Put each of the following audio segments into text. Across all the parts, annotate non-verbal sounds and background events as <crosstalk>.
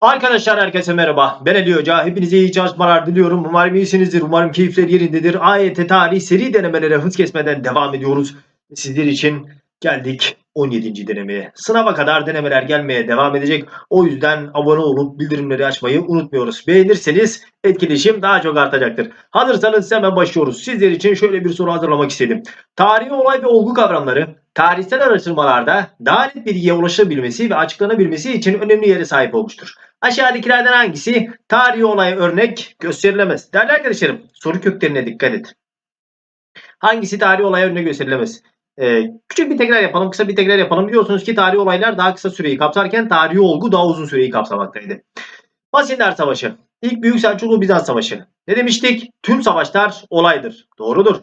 Arkadaşlar herkese merhaba. Ben Ali Hoca. Hepinize iyi çalışmalar diliyorum. Umarım iyisinizdir. Umarım keyifler yerindedir. AYT tarih seri denemelere hız kesmeden devam ediyoruz. Sizler için geldik 17. denemeye. Sınava kadar denemeler gelmeye devam edecek. O yüzden abone olup bildirimleri açmayı unutmuyoruz. Beğenirseniz etkileşim daha çok artacaktır. Hazırsanız hemen başlıyoruz. Sizler için şöyle bir soru hazırlamak istedim. Tarihi olay ve olgu kavramları tarihsel araştırmalarda daha net bilgiye ulaşabilmesi ve açıklanabilmesi için önemli yere sahip olmuştur. Aşağıdakilerden hangisi tarihi olaya örnek gösterilemez? Değerli arkadaşlarım soru köklerine dikkat et. Hangisi tarihi olaya örnek gösterilemez? Ee, küçük bir tekrar yapalım, kısa bir tekrar yapalım. Biliyorsunuz ki tarihi olaylar daha kısa süreyi kapsarken tarihi olgu daha uzun süreyi kapsamaktaydı. Basiller Savaşı, İlk Büyük Selçuklu Bizans Savaşı. Ne demiştik? Tüm savaşlar olaydır. Doğrudur.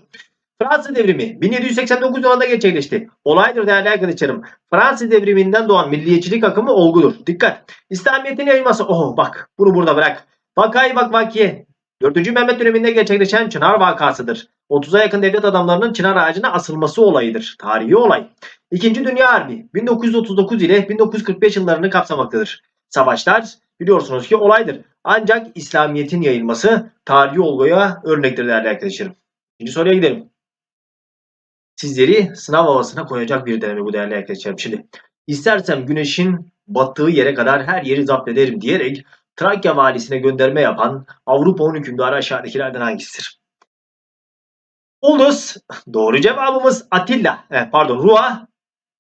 Fransız devrimi 1789 yılında gerçekleşti. Olaydır değerli arkadaşlarım. Fransız devriminden doğan milliyetçilik akımı olgudur. Dikkat. İslamiyet'in yayılması. Oh bak bunu burada bırak. Vakayı bak vakiye. 4. Mehmet döneminde gerçekleşen Çınar vakasıdır. 30'a yakın devlet adamlarının çınar ağacına asılması olayıdır. Tarihi olay. İkinci Dünya Harbi 1939 ile 1945 yıllarını kapsamaktadır. Savaşlar biliyorsunuz ki olaydır. Ancak İslamiyet'in yayılması tarihi olguya örnektir değerli arkadaşlarım. İkinci soruya gidelim sizleri sınav havasına koyacak bir deneme bu değerli arkadaşlarım. Şimdi istersem güneşin battığı yere kadar her yeri zapt ederim diyerek Trakya valisine gönderme yapan Avrupa'nın hükümdarı aşağıdakilerden hangisidir? Ulus doğru cevabımız Atilla eh, pardon Rua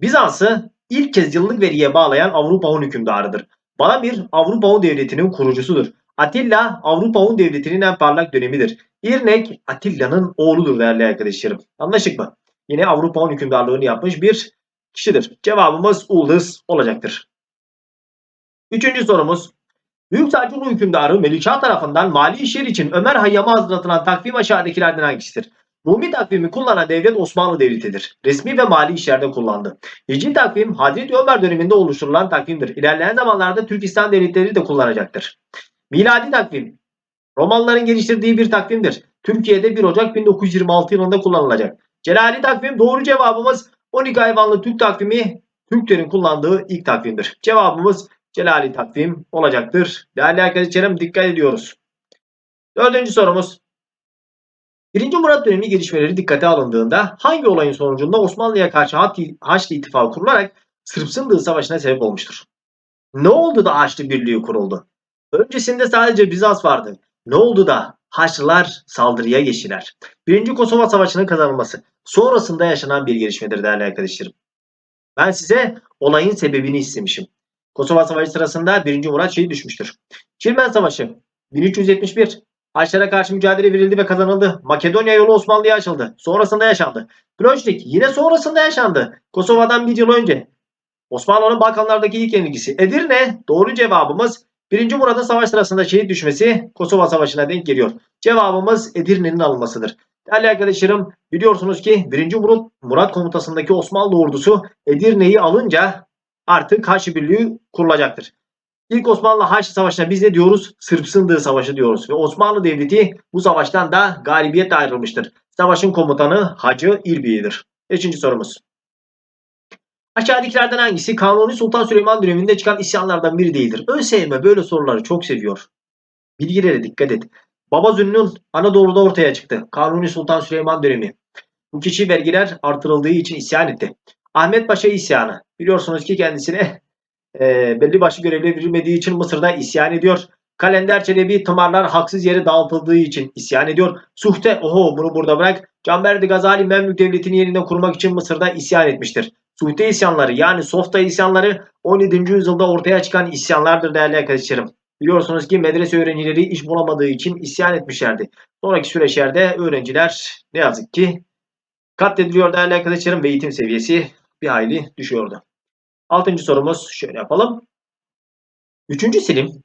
Bizans'ı ilk kez yıllık veriye bağlayan Avrupa'nın hükümdarıdır. Balamir Avrupa'nın devletinin kurucusudur. Atilla Avrupa'nın devletinin en parlak dönemidir. İrnek Atilla'nın oğludur değerli arkadaşlarım. Anlaşık mı? Yine Avrupa'nın hükümdarlığını yapmış bir kişidir. Cevabımız Ulus olacaktır. Üçüncü sorumuz. Büyük Selçuklu hükümdarı Melikşah tarafından mali işler için Ömer Hayyam'a hazırlatılan takvim aşağıdakilerden hangisidir? Rumi takvimi kullanan devlet Osmanlı Devleti'dir. Resmi ve mali işlerde kullandı. Hicri takvim Hazreti Ömer döneminde oluşturulan takvimdir. İlerleyen zamanlarda Türkistan devletleri de kullanacaktır. Miladi takvim Romalıların geliştirdiği bir takvimdir. Türkiye'de 1 Ocak 1926 yılında kullanılacak. Celali takvim doğru cevabımız 12 hayvanlı Türk takvimi Türklerin kullandığı ilk takvimdir. Cevabımız Celali takvim olacaktır. Değerli arkadaşlarım dikkat ediyoruz. Dördüncü sorumuz. 1. Murat dönemi gelişmeleri dikkate alındığında hangi olayın sonucunda Osmanlı'ya karşı Haçlı İttifakı kurularak Sırp Sındığı Savaşı'na sebep olmuştur? Ne oldu da Haçlı Birliği kuruldu? Öncesinde sadece Bizans vardı. Ne oldu da Haçlılar saldırıya geçtiler? Birinci Kosova Savaşı'nın kazanılması sonrasında yaşanan bir gelişmedir değerli arkadaşlarım. Ben size olayın sebebini istemişim. Kosova Savaşı sırasında 1. Murat şehit düşmüştür. Çirmen Savaşı 1371 Haçlara karşı mücadele verildi ve kazanıldı. Makedonya yolu Osmanlı'ya açıldı. Sonrasında yaşandı. Ploçnik yine sonrasında yaşandı. Kosova'dan bir yıl önce. Osmanlı'nın Balkanlardaki ilk yenilgisi. Edirne doğru cevabımız 1. Murat'ın savaş sırasında şehit düşmesi Kosova Savaşı'na denk geliyor. Cevabımız Edirne'nin alınmasıdır. Değerli arkadaşlarım biliyorsunuz ki 1. Murat, Murat komutasındaki Osmanlı ordusu Edirne'yi alınca artık Haçlı Birliği kurulacaktır. İlk Osmanlı Haçlı Savaşı'na biz ne diyoruz? Sırp Sındığı Savaşı diyoruz. Ve Osmanlı Devleti bu savaştan da galibiyetle ayrılmıştır. Savaşın komutanı Hacı İlbi'dir. Beşinci sorumuz. Aşağıdakilerden hangisi Kanuni Sultan Süleyman döneminde çıkan isyanlardan biri değildir? ÖSYM böyle soruları çok seviyor. Bilgilere dikkat et. Baba Zünnun Anadolu'da ortaya çıktı. Kanuni Sultan Süleyman dönemi. Bu kişi vergiler artırıldığı için isyan etti. Ahmet Paşa isyanı. Biliyorsunuz ki kendisine <laughs> e, belli başlı görevler verilmediği için Mısır'da isyan ediyor. Kalender Çelebi tımarlar haksız yere dağıtıldığı için isyan ediyor. Suhte oho bunu burada bırak. Canberdi Gazali Memlük Devleti'ni yeniden kurmak için Mısır'da isyan etmiştir. Suhte isyanları yani Softa isyanları 17. yüzyılda ortaya çıkan isyanlardır değerli arkadaşlarım. Biliyorsunuz ki medrese öğrencileri iş bulamadığı için isyan etmişlerdi. Sonraki süreçlerde öğrenciler ne yazık ki katlediliyor değerli arkadaşlarım ve eğitim seviyesi bir hayli düşüyordu. Altıncı sorumuz şöyle yapalım. Üçüncü Selim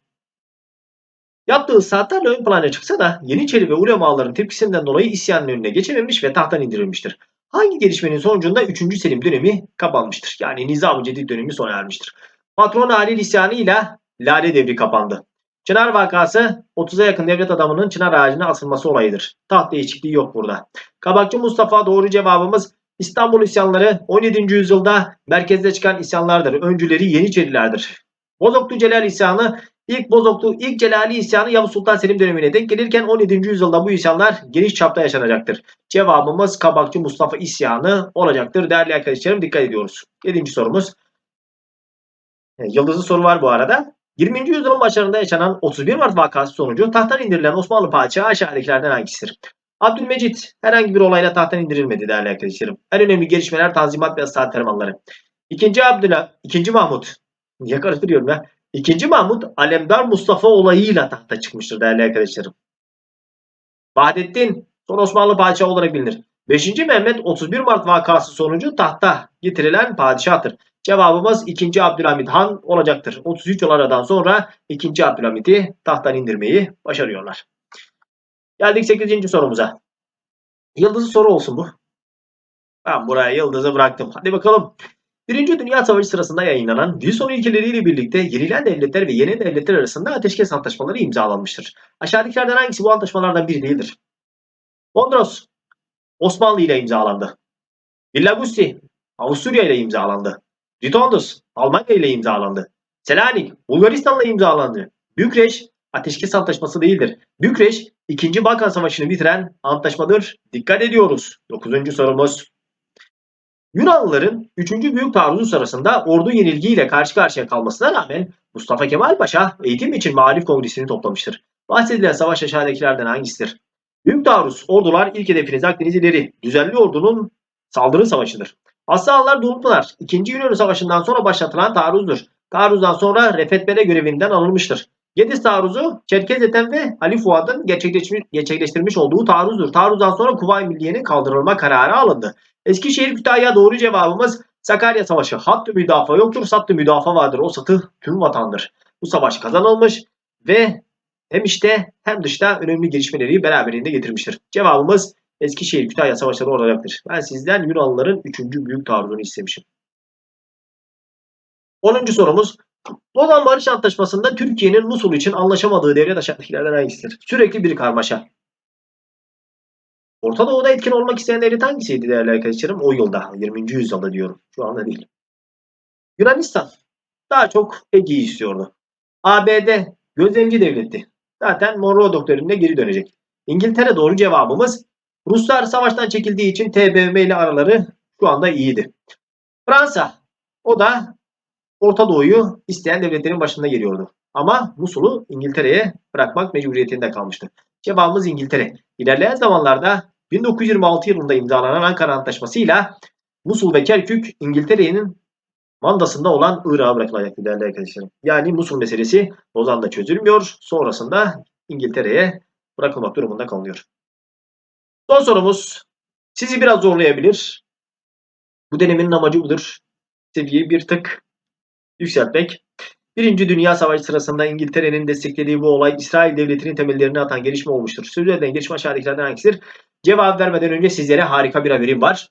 yaptığı saatlerle ön plana çıksa da Yeniçeri ve ulemaların tepkisinden dolayı isyanın önüne geçememiş ve tahttan indirilmiştir. Hangi gelişmenin sonucunda 3. Selim dönemi kapanmıştır? Yani Nizam-ı Cedid dönemi sona ermiştir. Patron Halil isyanı ile Lale devri kapandı. Çınar vakası 30'a yakın devlet adamının çınar ağacına asılması olayıdır. Taht değişikliği yok burada. Kabakçı Mustafa doğru cevabımız İstanbul isyanları 17. yüzyılda merkezde çıkan isyanlardır. Öncüleri Yeniçerilerdir. Bozoklu Celal isyanı İlk Bozoklu, ilk Celali isyanı Yavuz Sultan Selim dönemine denk gelirken 17. yüzyılda bu isyanlar geniş çapta yaşanacaktır. Cevabımız Kabakçı Mustafa isyanı olacaktır. Değerli arkadaşlarım dikkat ediyoruz. 7. sorumuz. E, Yıldızlı soru var bu arada. 20. yüzyılın başlarında yaşanan 31 Mart vakası sonucu tahttan indirilen Osmanlı padişahı aşağıdakilerden hangisidir? Abdülmecit herhangi bir olayla tahttan indirilmedi değerli arkadaşlarım. En önemli gelişmeler Tanzimat ve Saat Fermanları. İkinci Abdülhamit, ikinci Mahmut. Niye karıştırıyorum ya? İkinci Mahmut Alemdar Mustafa olayıyla tahta çıkmıştır değerli arkadaşlarım. Vahdettin son Osmanlı padişahı olarak bilinir. 5. Mehmet 31 Mart vakası sonucu tahta getirilen padişahtır. Cevabımız 2. Abdülhamit Han olacaktır. 33 yıl aradan sonra 2. Abdülhamit'i tahttan indirmeyi başarıyorlar. Geldik 8. sorumuza. Yıldızı soru olsun bu. Ben buraya yıldızı bıraktım. Hadi bakalım. Birinci Dünya Savaşı sırasında yayınlanan Wilson ilkeleriyle birlikte yenilen devletler ve yeni devletler arasında ateşkes antlaşmaları imzalanmıştır. Aşağıdakilerden hangisi bu antlaşmalardan biri değildir? Mondros Osmanlı ile imzalandı. Villagusti Avusturya ile imzalandı. Ritondus Almanya ile imzalandı. Selanik Bulgaristan'la imzalandı. Bükreş ateşkes antlaşması değildir. Bükreş 2. Balkan Savaşı'nı bitiren antlaşmadır. Dikkat ediyoruz. 9. sorumuz. Yunanlıların 3. Büyük Taarruzu sırasında ordu yenilgiyle karşı karşıya kalmasına rağmen Mustafa Kemal Paşa eğitim için muhalif kongresini toplamıştır. Bahsedilen savaş aşağıdakilerden hangisidir? Büyük Taarruz, ordular ilk hedefiniz Akdeniz ileri. Düzenli ordunun saldırı savaşıdır. Aslanlar Dumlupınar, 2. Yunan Savaşı'ndan sonra başlatılan taarruzdur. Taarruzdan sonra Refetbere görevinden alınmıştır. Gediz taarruzu Çerkezeten ve Ali Fuad'ın gerçekleşmiş, gerçekleştirmiş olduğu taarruzdur. Taarruzdan sonra Kuvayi Milliye'nin kaldırılma kararı alındı. Eskişehir Kütahya doğru cevabımız Sakarya Savaşı. Hattı müdafaa yoktur, sattı müdafaa vardır. O satı tüm vatandır. Bu savaş kazanılmış ve hem işte hem dışta önemli gelişmeleri beraberinde getirmiştir. Cevabımız Eskişehir Kütahya Savaşları olacaktır. Ben sizden Yunanlıların 3. büyük taarruzunu istemişim. 10. sorumuz Lozan Barış Antlaşması'nda Türkiye'nin Musul için anlaşamadığı devlet aşağıdakilerden hangisidir? Sürekli bir karmaşa. Orta Doğu'da etkin olmak isteyen devlet hangisiydi değerli arkadaşlarım? O yılda, 20. yüzyılda diyorum. Şu anda değil. Yunanistan daha çok Ege'yi istiyordu. ABD gözlemci devletti. Zaten Monroe doktrinine geri dönecek. İngiltere doğru cevabımız. Ruslar savaştan çekildiği için TBMM ile araları şu anda iyiydi. Fransa o da Orta Doğu'yu isteyen devletlerin başında geliyordu. Ama Musul'u İngiltere'ye bırakmak mecburiyetinde kalmıştı. Cevabımız İngiltere. İlerleyen zamanlarda 1926 yılında imzalanan Ankara Antlaşması ile Musul ve Kerkük İngiltere'nin mandasında olan Irak'a bırakılacaktı değerli arkadaşlarım. Yani Musul meselesi Lozan'da çözülmüyor. Sonrasında İngiltere'ye bırakılmak durumunda kalınıyor. Son sorumuz sizi biraz zorlayabilir. Bu denemenin amacı budur. Seviyeyi bir tık yükseltmek. Birinci Dünya Savaşı sırasında İngiltere'nin desteklediği bu olay İsrail Devleti'nin temellerini atan gelişme olmuştur. Sözü edilen gelişme aşağıdakilerden hangisidir? Cevap vermeden önce sizlere harika bir haberim var.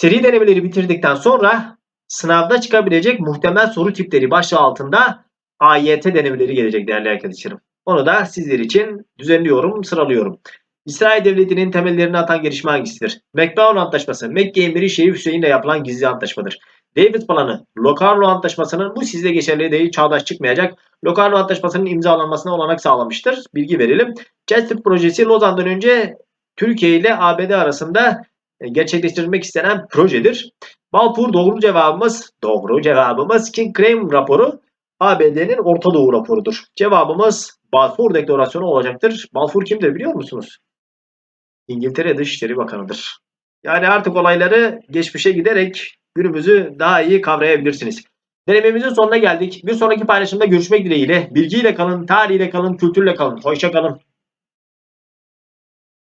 Seri denemeleri bitirdikten sonra sınavda çıkabilecek muhtemel soru tipleri başlığı altında AYT denemeleri gelecek değerli arkadaşlarım. Onu da sizler için düzenliyorum, sıralıyorum. İsrail Devleti'nin temellerini atan gelişme hangisidir? McMahon Antlaşması, Mekke Emiri Şerif Hüseyin ile yapılan gizli antlaşmadır. David Planı, Locarno Antlaşması'nın bu sizde geçerli değil, çağdaş çıkmayacak. Locarno Antlaşması'nın imzalanmasına olanak sağlamıştır. Bilgi verelim. Chester projesi Lozan'dan önce Türkiye ile ABD arasında e, gerçekleştirilmek istenen projedir. Balfour doğru cevabımız, doğru cevabımız King Crane raporu ABD'nin Orta Doğu raporudur. Cevabımız Balfour Deklarasyonu olacaktır. Balfour kimdir biliyor musunuz? İngiltere Dışişleri Bakanı'dır. Yani artık olayları geçmişe giderek günümüzü daha iyi kavrayabilirsiniz. Denememizin sonuna geldik. Bir sonraki paylaşımda görüşmek dileğiyle. Bilgiyle kalın, tarihiyle kalın, kültürle kalın. Hoşça kalın.